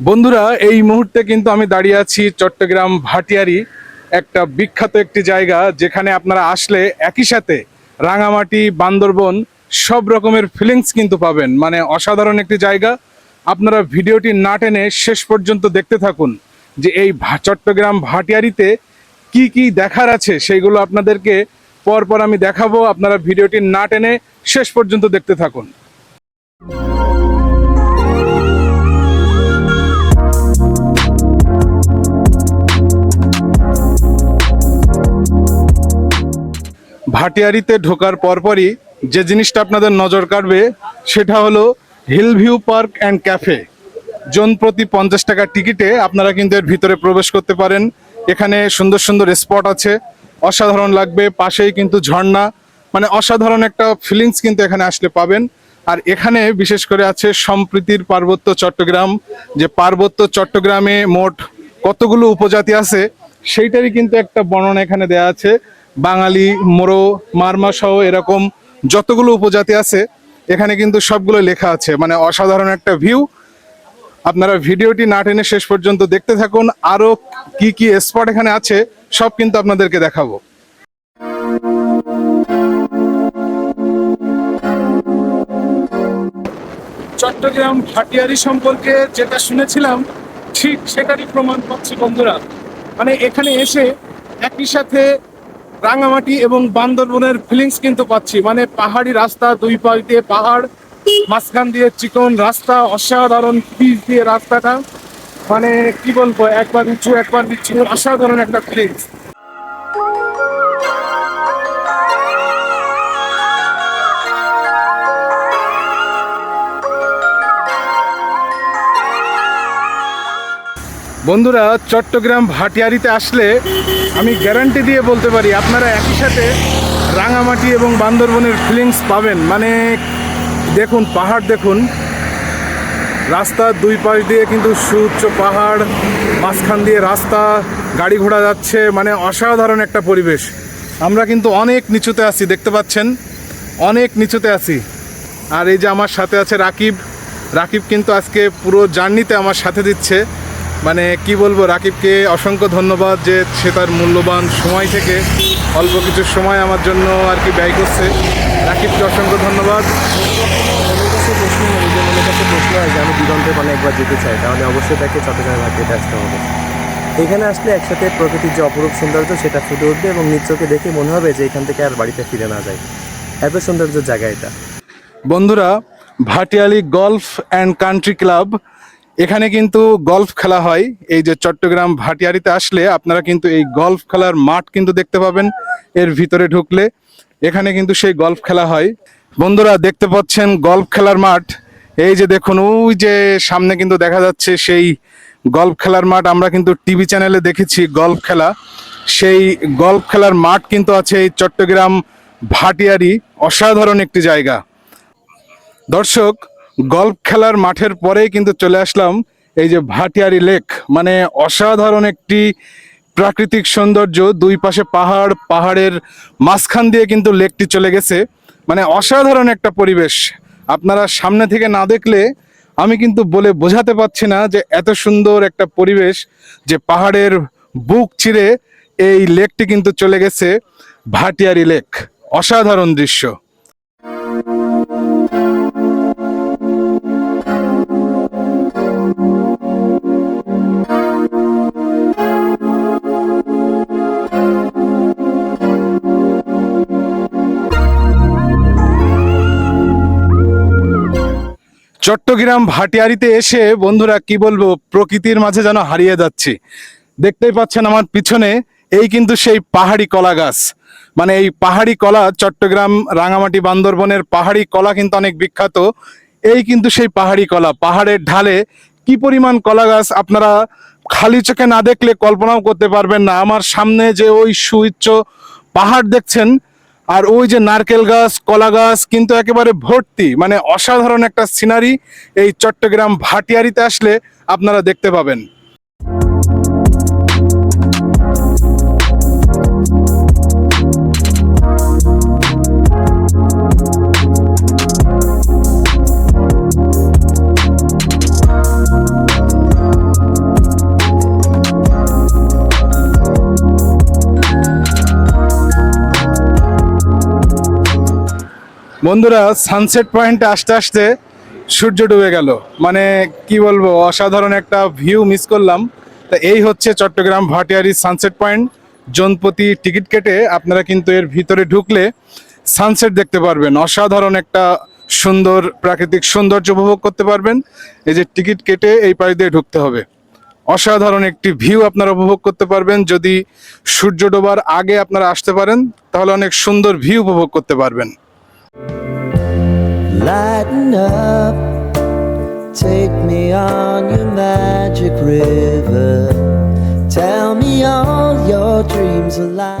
বন্ধুরা, এই মুহূর্তে কিন্তু আমি দাঁড়িয়ে আছি চট্টগ্রাম ভাটিয়ারি, একটা বিখ্যাত একটি জায়গা, যেখানে আপনারা আসলে একই সাথে রাঙামাটি, বান্দরবন, সব রকমের ফিলিংস কিন্তু পাবেন। মানে অসাধারণ একটি জায়গা। আপনারা ভিডিওটি না টেনে শেষ পর্যন্ত দেখতে থাকুন যে এই চট্টগ্রাম ভাটিয়ারিতে কি কি দেখার আছে, সেইগুলো আপনাদেরকে পরপর আমি দেখাবো। আপনারা ভিডিওটি না টেনে শেষ পর্যন্ত দেখতে থাকুন। ভাটিয়ারিতে ঢোকার পরপরই যে জিনিসটা আপনাদের নজর কাড়বে, সেটা হলো hill view park and cafe জন প্রতি পঞ্চাশ টাকার টিকিটে আপনারা কিন্তু এর ভিতরে প্রবেশ করতে পারেন। এখানে সুন্দর সুন্দর স্পট আছে। অসাধারণ লাগবে, পাশেই কিন্তু ঝর্ণা। মানে অসাধারণ একটা ফিলিংস কিন্তু এখানে আসলে পাবেন। আর এখানে বিশেষ করে আছে সম্প্রীতির পার্বত্য চট্টগ্রাম। যে পার্বত্য চট্টগ্রামে মোট কতগুলো উপজাতি আছে, সেইটারই কিন্তু একটা বর্ণনা এখানে দেয়া আছে। বাঙালি, মোরো, মারমা সহ এরকম যতগুলো উপজাতি আছে, এখানে কিন্তু সবগুলো লেখা আছে। মানে অসাধারণ একটা ভিউ আপনারা ভিডিওটি না টেনে শেষ পর্যন্ত দেখতে থাকুন। আরও কি কি স্পট এখানে আছে, সব কিন্তু আপনাদেরকে দেখাবো। চট্টগ্রাম ভাটিয়ারি সম্পর্কে যেটা শুনেছিলাম, ঠিক সেটারই প্রমাণ পাচ্ছি বন্ধুরা। মানে এখানে এসে একই সাথে রাঙামাটি এবং বান্দরবনের ফিলিংস কিন্তু পাচ্ছি। মানে পাহাড়ি রাস্তা, দুই পাশ দিয়ে পাহাড়, মাঝখান দিয়ে চিকন রাস্তা, অসাধারণ পিচ দিয়ে রাস্তাটা। মানে কি বলব, একবার উঁচু, একবার নিচু, অসাধারণ একটা ফিলিংস বন্ধুরা, চট্টগ্রাম ভাটিয়ারিতে আসলে আমি গ্যারান্টি দিয়ে বলতে পারি, আপনারা একই সাথে রাঙামাটি এবং বান্দরবনের ফিলিংস পাবেন। মানে দেখুন, পাহাড় দেখুন রাস্তার দুই পাশ দিয়ে কিন্তু সুউচ্চ পাহাড়, মাঝখান দিয়ে রাস্তা, গাড়ি ঘোড়া যাচ্ছে মানে অসাধারণ একটা পরিবেশ। আমরা কিন্তু অনেক নিচুতে আছি, দেখতে পাচ্ছেন? অনেক নিচুতে আছি। আর এই যে আমার সাথে আছে রাকিব রাকিব কিন্তু আজকে পুরো জার্নিতে আমার সাথে দিচ্ছে। মানে কি বলব রাকিবকে অসংখ্য ধন্যবাদ যে সে তার মূল্যবান সময় থেকে অল্প কিছু সময় আমার জন্য আর কি ব্যয় করছে। রাকিবকে অসংখ্য ধন্যবাদ। প্রশ্ন মনের কাছে প্রশ্ন হয় যে আমি দিগন্তে মানে একবার যেতে চাই তাহলে অবশ্যই তাকে চট্টগ্রাম ঘাটে আসতে হবে এখানে আসলে একসাথে প্রকৃতির যে অপরূপ সৌন্দর্য সেটা ফুটে উঠবে এবং নিচকে দেখে মনে হবে যে এখান থেকে আর বাড়িতে ফিরে না যায়। এত সৌন্দর্য জায়গা এটা। বন্ধুরা Bhatiyali golf and country club এখানে কিন্তু গলফ খেলা হয়। এই যে চট্টগ্রাম ভাটিয়ারিতে আসলে আপনারা কিন্তু এই গলফ খেলার মাঠ কিন্তু দেখতে পাবেন, এর ভিতরে ঢুকলে। এখানে কিন্তু সেই গলফ খেলা হয়। বন্ধুরা, দেখতে পাচ্ছেন গলফ খেলার মাঠ। এই যে দেখুন, ওই যে সামনে কিন্তু দেখা যাচ্ছে সেই গলফ খেলার মাঠ। আমরা কিন্তু টিভি চ্যানেলে দেখেছি গলফ খেলা। সেই গলফ খেলার মাঠ কিন্তু আছে এই চট্টগ্রাম ভাটিয়ারি, অসাধারণ একটি জায়গা। দর্শক গল্ফ খেলার মাঠের পরেই কিন্তু চলে আসলাম এই যে ভাটিয়ারি লেক। মানে অসাধারণ একটি প্রাকৃতিক সৌন্দর্য, দুই পাশে পাহাড়, পাহাড়ের মাঝখান দিয়ে কিন্তু লেকটি চলে গেছে। মানে অসাধারণ একটা পরিবেশ। আপনারা সামনে থেকে না দেখলে আমি কিন্তু বলে বোঝাতে পারছি না যে এত সুন্দর একটা পরিবেশ যে পাহাড়ের বুক চিরে এই লেকটি কিন্তু চলে গেছে, ভাটিয়ারি লেক। অসাধারণ দৃশ্য। চট্টগ্রাম ভাটিয়ারিতে এসে বন্ধুরা কি বলব, প্রকৃতির মাঝে যেন হারিয়ে যাচ্ছি। দেখতেই পাচ্ছেন আমার পিছনে এই কিন্তু সেই পাহাড়ি কলা গাছ। মানে এই পাহাড়ি কলা চট্টগ্রাম রাঙামাটি বান্দরবনের পাহাড়ি কলা কিন্তু অনেক বিখ্যাত। এই কিন্তু সেই পাহাড়ি কলা, পাহাড়ের ঢালে কি পরিমাণ কলা গাছ আপনারা খালি চোখে না দেখলে কল্পনাও করতে পারবেন না। আমার সামনে যে ওই সুউচ্চ পাহাড় দেখছেন আর ওই যে নারকেল গাছ, কলা গাছ কিন্তু একেবারে ভর্তি মানে অসাধারণ একটা সিনারি এই চট্টগ্রাম ভাটিয়ারিতে আসলে আপনারা দেখতে পাবেন। বন্ধুরা সানসেট পয়েন্টে আসতে আসতে সূর্য ডুবে গেল। মানে কি বলব, অসাধারণ একটা ভিউ মিস করলাম। তা এই হচ্ছে চট্টগ্রাম ভাটিয়ারি সানসেট পয়েন্ট জনপতি টিকিট কেটে আপনারা কিন্তু এর ভিতরে ঢুকলে সানসেট দেখতে পারবেন। অসাধারণ একটা সুন্দর, প্রাকৃতিক সৌন্দর্য উপভোগ করতে পারবেন। এই যে টিকিট কেটে এই পাশ দিয়ে ঢুকতে হবে। অসাধারণ একটি ভিউ আপনারা উপভোগ করতে পারবেন। যদি সূর্য ডোবার আগে আপনারা আসতে পারেন, তাহলে অনেক সুন্দর ভিউ উপভোগ করতে পারবেন। Lighten up, take me on your magic river. Tell me all your dreams are like.